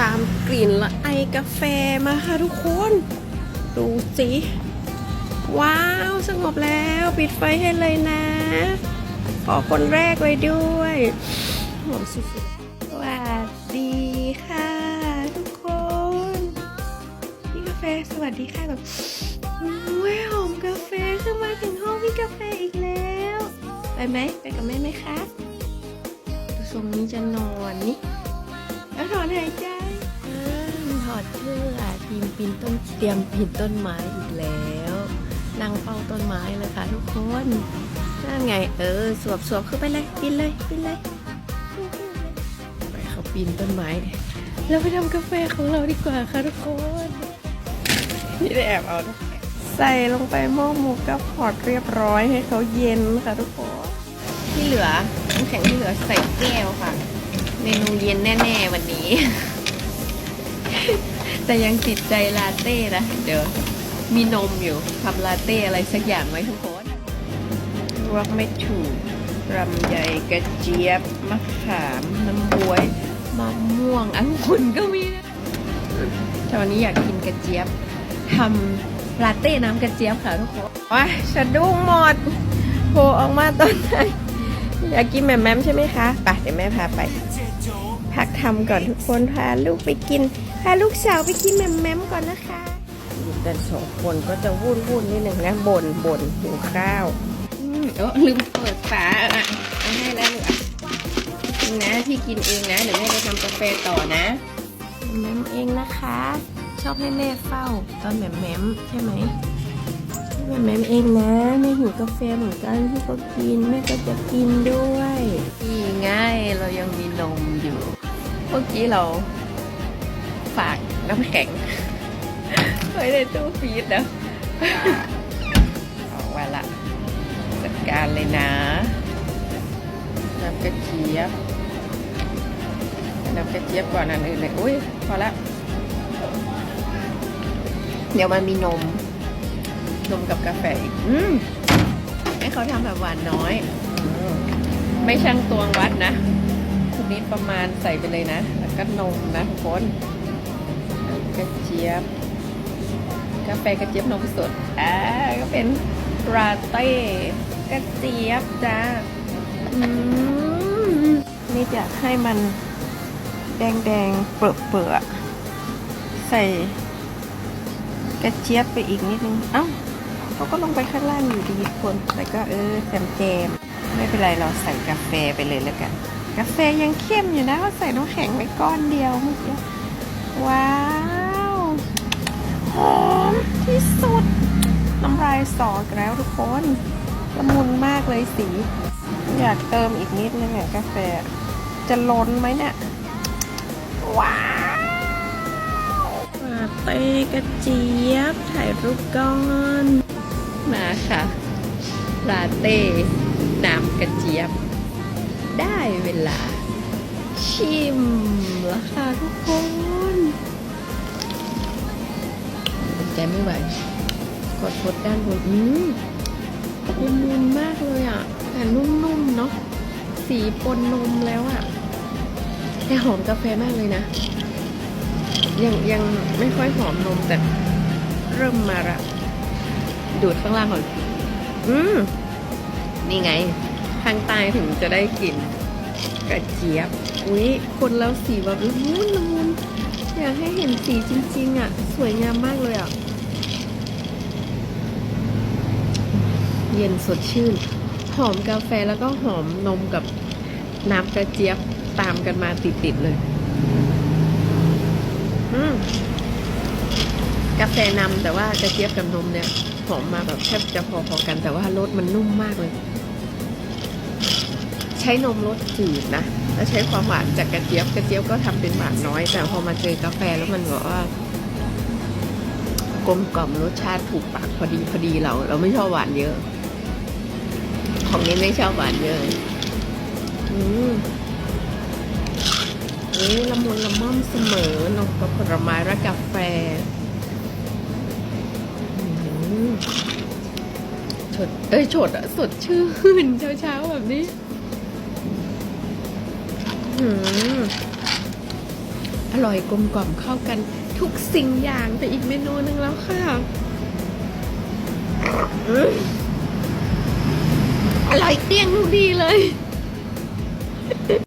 ตามกลิ่นละไอกาแฟมาค่ะทุกคน ดูสิ ว้าว สงบแล้วปิดไฟให้เลยนะขอคนแรกเลยด้วยหอมสุดๆสวัสดีค่ะ ทุกคนพี่กาแฟสวัสดีค่ะแบบโอ้ยหอมกาแฟขึ้นมาถึงห้องพี่กาแฟอีกแล้ว ไปไหมไปกับแม่ไหมคะทรงนี้จะนอนนี่แล้วถอนหายใจอ่า ดเสื้อทีมปีนต้นเตรียมปีนต้นไม้อีกแล้วนั่งเฝ้าต้นไม้เลยค่ะทุกคนนั่นไงเออสวบสวบเข้าไปเลยปีนเลยปีนเลยไปเขาปีนต้นไม้เราไปทำกาแฟของเราดีกว่าค่ะทุกคนนี่ได้แอบเอาใส่ลงไปหม้อหมูกับพอดเรียบร้อยให้เขาเย็นค่ะทุกคนที่เหลือน้ำแข็งที่เหลือใส่แก้วค่ะ เมนูเย็นแน่ ๆ วันนี้ แต่ยังติดใจลาเต้นะ เดี๋ยวมีนมอยู่ทำลาเต้อะไรสักอย่างไว้ทุกคนลวกไม่ถูกรำไยกระเจี๊ยบ มะขาม น้ำบวยมะม่วงอังุ่นก็มีนะแต่วันนี้อยากกินกระเจี๊ยบทำลาเต้น้ำกระเจี๊ยบค่ะทุกคนว้าสะดุ้งหมดโผล่ออกมาตอนไหนอยากกินแหม่มแม่มใช่ไหมคะไปเดี๋ยวแม่พาไป พักทำก่อนทุกคนพาลูกไปกินพาลูกสาวไปกินแหม่มแม่มก่อนนะคะอยู่กันสองคนก็จะวุ่นวุ่นนิดหนึ่งนะบ่นบ่นหิวข้าวอืมเออลืมเปิดฝาอะเอาให้แล้วลูกอะนี่นะพี่กินเองนะเดี๋ยวแม่ไปทำกาแฟต่อนะแหม่มเองนะคะ ชอบให้แม่เฝ้าตอนแหม่มแหม่มใช่ไหม แหม่มแหม่มเองนะแม่หิวกาแฟเหมือนกันพี่ก็กินแม่ก็จะกินด้วยนี่ง่ายเรายังมีนมอยู่เมื่อกี้เราฝากน้ำแข็งไว้ในตู้ฟรีดนะเอาไว้ละจัดการเลยนะ น้ำกระเจี๊ยบน้ำกระเจี๊ยบก่อนอันอื่นเลยอุ้ยพอละเดี๋ยวมันมีนม นมกับกาแฟอีกอืมให้เขาทำแบบหวานน้อยอืมไม่ช่างตวงวัดนะทีนี้ประมาณใส่ไปเลยนะ แล้วก็นมนะทุกคนกระเจี๊ยบ กาแฟกระเจี๊ยบนมสดอ่าก็เป็นราเต้กระเจี๊ยบจ้าอืมนี่จะให้มันแดงแดงๆเปลือกเปลือกๆใส่กระเจี๊ยบไปอีกนิดนึง เอ้า เขาก็ลงไปข้างล่างอยู่ดีคน แต่ก็เออแจมแจมไม่เป็นไรเราใส่กาแฟไปเลยแล้วกัน กาแฟยังเข้มอยู่นะเขาใส่น้ำแข็งไปก้อนเดียวเมื่อกี้ว้าวหอมที่สุดน้ำลายสอกแล้วทุกคนละมุนมากเลยสี อยากเติมอีกนิดนึงเนี่ยกาแฟจะล้นไหมเนี่ยว้าวลาเต้กระเจี๊ยบถ่ายรูปก่อน มาค่ะลาเต้น้ำกระเจี๊ยบ ได้เวลา ชิมแล้วค่ะทุกคนใจไม่ไหวกดกดด้านบนอืมละมุนมากเลยอะ แต่นุ่มๆเนาะสีปนนมแล้วอะแต่หอมกาแฟมากเลยนะ ยังยังไม่ค่อยหอมนมแต่เริ่มมาละ ดูดข้างล่างก่อน อืม นี่ไงข้างใต้ถึงจะได้กลิ่นกระเจี๊ยบ อุ๊ยคนแล้วสีแบบละมุนละมุนอยากให้เห็นสีจริง ๆ อะ สวยงามมากเลยอะ เย็นสดชื่น หอมกาแฟแล้วก็หอมนมกับน้ำกระเจี๊ยบตามกันมาติด ๆ เลย อืม กาแฟนำแต่ว่ากระเจี๊ยบกับนมเนี่ยหอมมาแบบแทบจะพอๆกัน แต่ว่ารสมันนุ่มมากเลย ใช้นมรสจืดนะแล้วใช้ความหวานจากกระเจี๊ยบกระเจี๊ยบก็ทำเป็นหวานน้อย แต่พอมาเจอกาแฟแล้วมันแบบว่ากลมกล่อมรสชาติถูกปากพอดีพอดีเรา เราไม่ชอบหวานเยอะ ของนี้ไม่ชอบหวานเยอะอืมเอ้ละมุนละม่อมเสมอนมกับผลไม้และกาแฟ มสดเอ้ยสดอะสดชื่นเช้าเช้าๆแบบนี้อร่อยกลมกล่อมเข้ากันทุกสิ่งอย่างไปอีกเมนูหนึ่งแล้วค่ะอร่อยเกลี้ยงทุกดีเลย